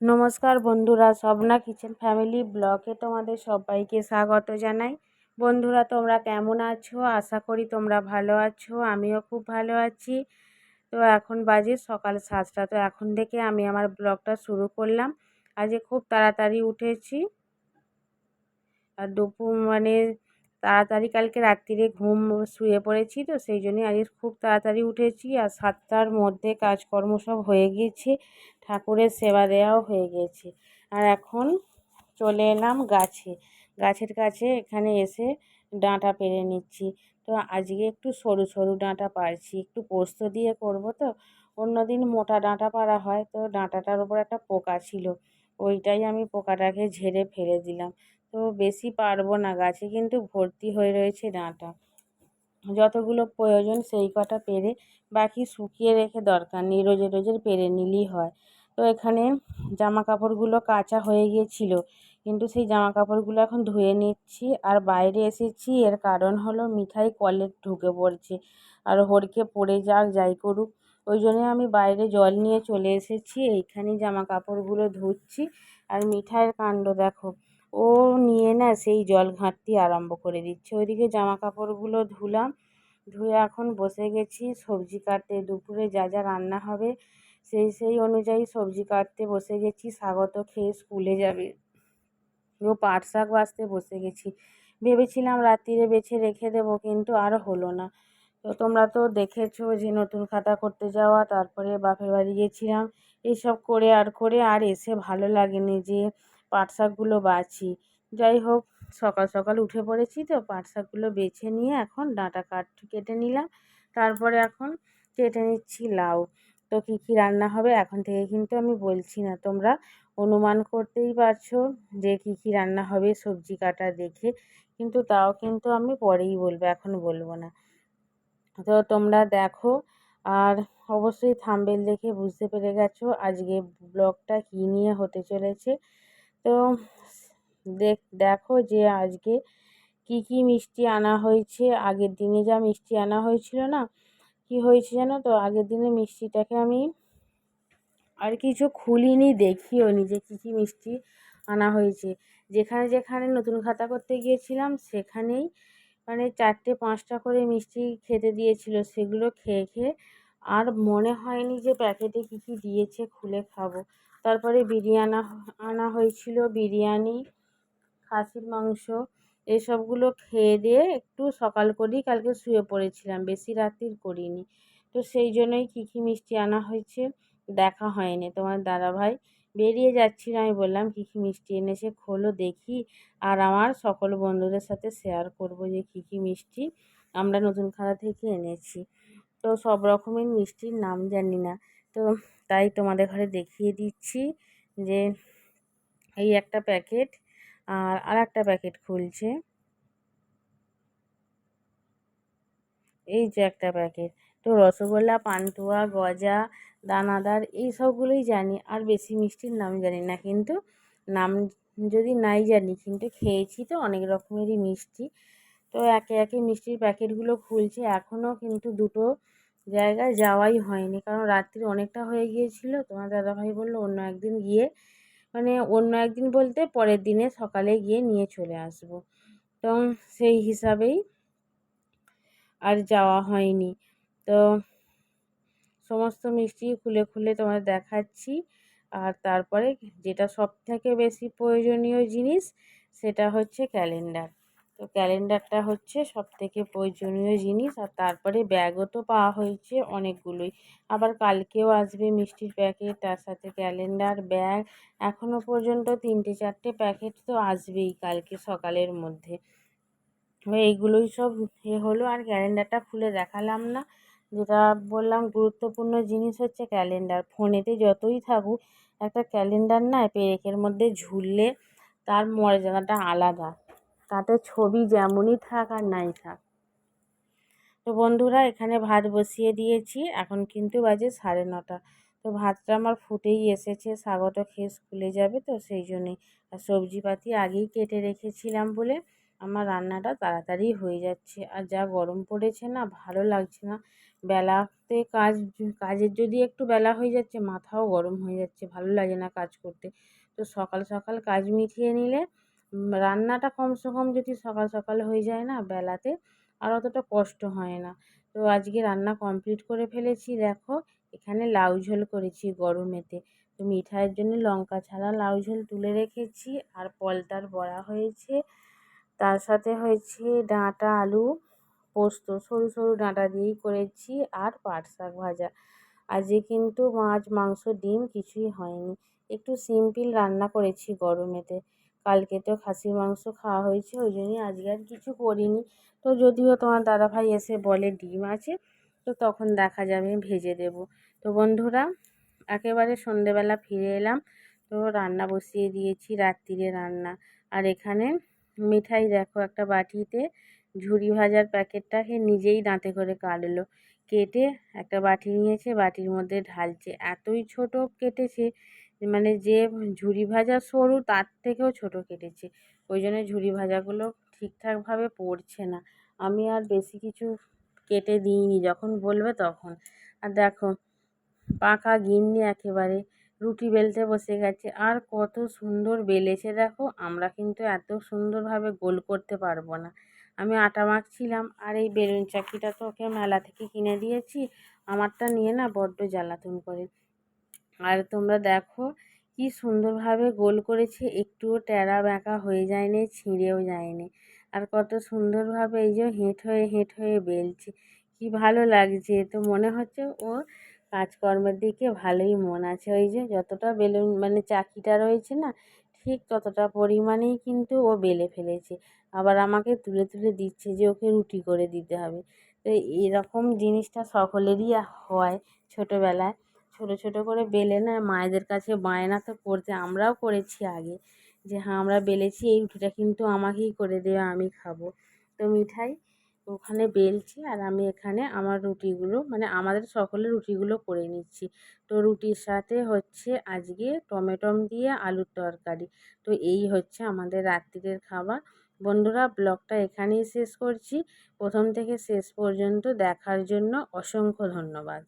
নমস্কার বন্ধুরা, Swapna kitchen family ব্লগে তোমাদের সবাইকে স্বাগত জানাই। বন্ধুরা, তোমরা কেমন আছো? আশা করি তোমরা ভালো আছো, আমিও খুব ভালো আছি। তো এখন বাজে সকাল সাতটা, তো এখন থেকে আমি আমার ব্লগটা শুরু করলাম। আজকে খুব তাড়াতাড়ি উঠেছি। আর দুপুর মানে তাড়াতাড়ি কালকে রাত্রিরে ঘুম শুয়ে পড়েছি, তো সেই জন্যই আজকে খুব তাড়াতাড়ি উঠেছি। আর সাতটার মধ্যে কাজকর্ম সব হয়ে গিয়েছে। ঠাকুরের সেবা দেওয়াও হয়ে গেছে। আর এখন চলে এলাম গাছে। গাছের কাছে এখানে এসে ডাঁটা পেরে নিচ্ছি। তো আজকে একটু সরু সরু ডাঁটা পারছি একটু পোস্ত দিয়ে করব তো। অন্যদিন মোটা ডাঁটা পারা হয়। তো ডাঁটাটার উপর একটা পোকা ছিল। ওইটাই আমি পোকাটাকে ঝেড়ে ফেলে দিলাম। তো বেশি পারব না গাছে, কিন্তু ভর্তি হয়ে রয়েছে ডাঁটা। যতগুলো প্রয়োজন সেই কটা পেরে বাকি শুকিয়ে রেখে দরকার নেই। রোজে রোজের পেরে নিলেই হয়। তো এখানে জামা কাপড়গুলো কাচা হয়ে গিয়েছিল। কিন্তু সেই জামা কাপড়গুলো এখন ধুয়ে নিচ্ছি আর বাইরে এসেছি। এর কারণ হলো মিঠাই কলে ঢুকে পড়ছে। আর হড়কে পড়ে যাক, যাই করুক। ওই জন্যে আমি বাইরে জল নিয়ে চলে এসেছি। এইখানেই জামা কাপড়গুলো ধুচ্ছি। আর মিঠাইয়ের কাণ্ড দেখো। ও নিয়ে না সেই জল ঘাঁটতে আরম্ভ করে দিচ্ছে। ওইদিকে জামা কাপড়গুলো ধুলাম। ধুয়ে এখন বসে গেছি। সবজি কাটতে। দুপুরে যা যা রান্না হবে সেই সেই অনুযায়ী সবজি কাটতে বসে গেছি, স্বাগত খেয়ে স্কুলে যাবে। ও পাট শাক বাছতে বসে গেছি। ভেবেছিলাম রাত্রিরে বেছে রেখে দেবো, কিন্তু আর হলো না। তো তোমরা তো দেখেছ যে নতুন খাতা করতে যাওয়া, তারপরে বাপের বাড়ি গেছিলাম। এইসব করে আর করে আর এসে ভালো লাগেনি যে পাট শাকগুলো বাছি যাই হোক, সকাল সকাল উঠে পড়েছি তো, পাট শাকগুলো বেছে নিয়ে এখন ডাঁটা কাট কেটে নিলাম। তারপরে এখন কেটে নিচ্ছি লাউ। তো কী কী রান্না হবে? এখন থেকে কিন্তু আমি বলছি না। তোমরা অনুমান করতেই পারছ যে কী কী রান্না হবে সবজি কাটা দেখে। কিন্তু তাও কিন্তু আমি পরেই বলব, এখন বলব না। তো তোমরা দেখো, আর অবশ্যই থাম্বেল দেখে বুঝতে পেরে গেছো আজকে ব্লগটা কী নিয়ে হতে চলেছে। তো দেখ, দেখো যে আজকে কি কি মিষ্টি আনা হয়েছে। আগের দিনে যা মিষ্টি আনা হয়েছিল না কি হয়েছে জানো তো? আগের দিনে মিষ্টিটাকে আমি আর কিছু খুলিনি, দেখিও নি যে কী কী মিষ্টি আনা হয়েছে। যেখানে যেখানে নতুন খাতা করতে গিয়েছিলাম, সেখানেই মানে চারটে, পাঁচটা করে মিষ্টি খেতে দিয়েছিল। সেগুলো খেয়ে খেয়ে আর মনে হয়নি যে প্যাকেটে কী কী দিয়েছে, খুলে খাব। তারপরে বিরিয়ানা আনা হয়েছিল। বিরিয়ানি, খাসির মাংস এসবগুলো খেয়ে দিয়ে একটু সকাল করেই কালকে শুয়ে পড়েছিলাম, বেশি রাত্রির করিনি। তো সেই জন্যই কী কী মিষ্টি আনা হয়েছে দেখা হয়নি। তোমার দাদাভাই বেরিয়ে যাচ্ছিল, আমি বললাম, কী কী মিষ্টি এনেছে খোলো দেখি। আর আমার সকল বন্ধুদের সাথে শেয়ার করব যে কী কী মিষ্টি আমরা নতুন খাতা থেকে এনেছি। তো সব রকমের মিষ্টির নাম জানি না। তো তাই তোমাদের ঘরে দেখিয়ে দিচ্ছি যে এই একটা প্যাকেট আর আর একটা প্যাকেট খুলছে। এই যে একটা প্যাকেট। তো রসগোল্লা, পান্তুয়া, গজা, দানাদার এই সবগুলোই জানি। আর বেশি মিষ্টির নাম জানি না, কিন্তু নাম যদি নাই জানি, কিন্তু খেয়েছি তো অনেক রকমেরই মিষ্টি। তো একে একে মিষ্টির প্যাকেটগুলো খুলছে। এখনও কিন্তু দুটো জায়গায় যাওয়াই হয়নি। কারণ রাত্রি অনেকটা হয়ে গিয়েছিল। তোমার দাদাভাই বলল, অন্য একদিন গিয়ে মানে অন্য একদিন বলতে পরের দিনে সকালে গিয়ে নিয়ে চলে আসব। তো সেই হিসাবেই আর যাওয়া হয়নি। তো সমস্ত মিষ্টি খুলে খুলে তোমাদের দেখাচ্ছি। আর তারপরে যেটা সব থেকে বেশি প্রয়োজনীয় জিনিস সেটা হচ্ছে ক্যালেন্ডার। তো ক্যালেন্ডারটা হচ্ছে সব থেকে প্রয়োজনীয় জিনিস আর তারপরে ব্যাগও তো পাওয়া হয়েছে অনেকগুলোই। আবার কালকেও আসবে মিষ্টির প্যাকেট, তার সাথে ক্যালেন্ডার, ব্যাগ। এখনও পর্যন্ত তিনটে, চারটে প্যাকেট তো আসবেই কালকে সকালের মধ্যে। এইগুলোই সব এ হলো আর ক্যালেন্ডারটা খুলে দেখালাম না। যেটা বললাম গুরুত্বপূর্ণ জিনিস হচ্ছে ক্যালেন্ডার। ফোনেতে যতই থাকুক, একটা ক্যালেন্ডার না পেরেকের মধ্যে ঝুললে তার মর্যাদাটা আলাদা। তাতে ছবি যেমনই থাক আর নাই থাক। তো বন্ধুরা, এখানে ভাত বসিয়ে দিয়েছি। এখন কিন্তু বাজে সাড়ে নটা। তো ভাতটা আমার ফুটেই এসেছে। স্বাগত খেয়ে স্কুলে যাবে, তো সেই জন্যেই আর সবজিপাতি আগেই কেটে রেখেছিলাম বলে আমার রান্নাটা তাড়াতাড়ি হয়ে যাচ্ছে। আর যা গরম পড়েছে না, ভালো লাগছে না। বেলাতে কাজ, কাজের যদি একটু বেলা হয়ে যাচ্ছে, মাথাও গরম হয়ে যাচ্ছে। ভালো লাগে না কাজ করতে। তো সকাল সকাল কাজ মিটিয়ে নিলে রান্নাটা কমসে কম যদি সকাল সকাল হয়ে যায় না বেলাতে, আর অতটা কষ্ট হয় না। তো আজকে রান্না কমপ্লিট করে ফেলেছি, দেখো। এখানে লাউ ঝোল করেছি গরমেতে। তো মিঠাইয়ের জন্য লঙ্কা ছাড়া লাউ ঝোল তুলে রেখেছি, আর পলতার বড়া হয়েছে। তার সাথে হয়েছে ডাঁটা আলু, পোস্ত, সরু সরু ডাঁটা দিয়েই করেছি, আর পাট শাক ভাজা। আজকে কিন্তু মাছ, মাংস, ডিম কিছুই হয়নি। একটু সিম্পল রান্না করেছি গরমেতে। কালকে তো খাসির মাংস খাওয়া হয়েছে, ওই জন্যই আজকে আর কিছু করিনি। তো যদিও তোমার দাদাভাই এসে বলে ডিম আছে, তো তখন দেখা যাবে ভেজে দেব। তো বন্ধুরা, একেবারে সন্ধেবেলা ফিরে এলাম, তো রান্না বসিয়ে দিয়েছি রাত্রিরে রান্না। আর এখানে মিঠাই দেখো, একটা বাটিতে ঝুড়ি ভাজার প্যাকেটটাকে নিজেই দাঁতে করে কাটলো। কেটে একটা বাটি নিয়েছে, বাটির মধ্যে ঢালছে। এতই ছোট কেটেছে মানে যে ঝুরি ভাজা সরু তার থেকেও ছোট কেটেছে। ওই জন্য ঝুরি ভাজাগুলো ঠিকঠাকভাবে পড়ছে না। আমি আর বেশি কিছু কেটে দিইনি, যখন বলবে তখন। আর দেখো, পাকা গিন্নি একেবারে রুটি বেলতে বসে গেছে। আর কত সুন্দর বেলেছে দেখো, আমরা কিন্তু এত সুন্দরভাবে গোল করতে পারব না। আমি আটা মাখছিলাম, আর এই বেলুন চাকিটা তো ওকে মেলা থেকে কিনে দিয়েছি। আমারটা নিয়ে না বড্ড জ্বালাতন করে। আর তোমরা দেখো কি সুন্দরভাবে গোল করেছে, একটুও ট্যাড়া ব্যাঁকা হয়ে যায়নি, ছিঁড়েও যায়নি। আর কত সুন্দরভাবে এই যে হেঁট হয়ে হেঁট হয়ে বেলছে, কি ভালো লাগছে। তো মনে হচ্ছে ও কাজকর্মের দিকে ভালোই মন আছে। ওই যে যতটা বেলুন মানে চাকিটা রয়েছে না, ঠিক ততটা পরিমাণেই কিন্তু ও বেলে ফেলেছে। আবার আমাকে তুলে তুলে দিচ্ছে যে ওকে রুটি করে দিতে হবে। তো এরকম জিনিসটা সকলেরই হয় ছোটোবেলায়। ছোটো ছোটো করে বেলে না, মায়েদের কাছে বায়না তো করতে আমরাও করেছি আগে। যে হ্যাঁ আমরা বেলেছি, এই রুটিটা কিন্তু আমাকেই করে দেবে, আমি খাব। তো মিঠাই, ওখানে বেলছি আর আমি এখানে আমার রুটিগুলো মানে আমাদের সকলের রুটিগুলো করে নিচ্ছি। তো রুটির সাথে হচ্ছে আজকে টমেটম দিয়ে আলুর তরকারি। তো এই হচ্ছে আমাদের রাত্রিরের খাবার। বন্ধুরা, ব্লগটা এখানেই শেষ করছি। প্রথম থেকে শেষ পর্যন্ত দেখার জন্য অসংখ্য ধন্যবাদ।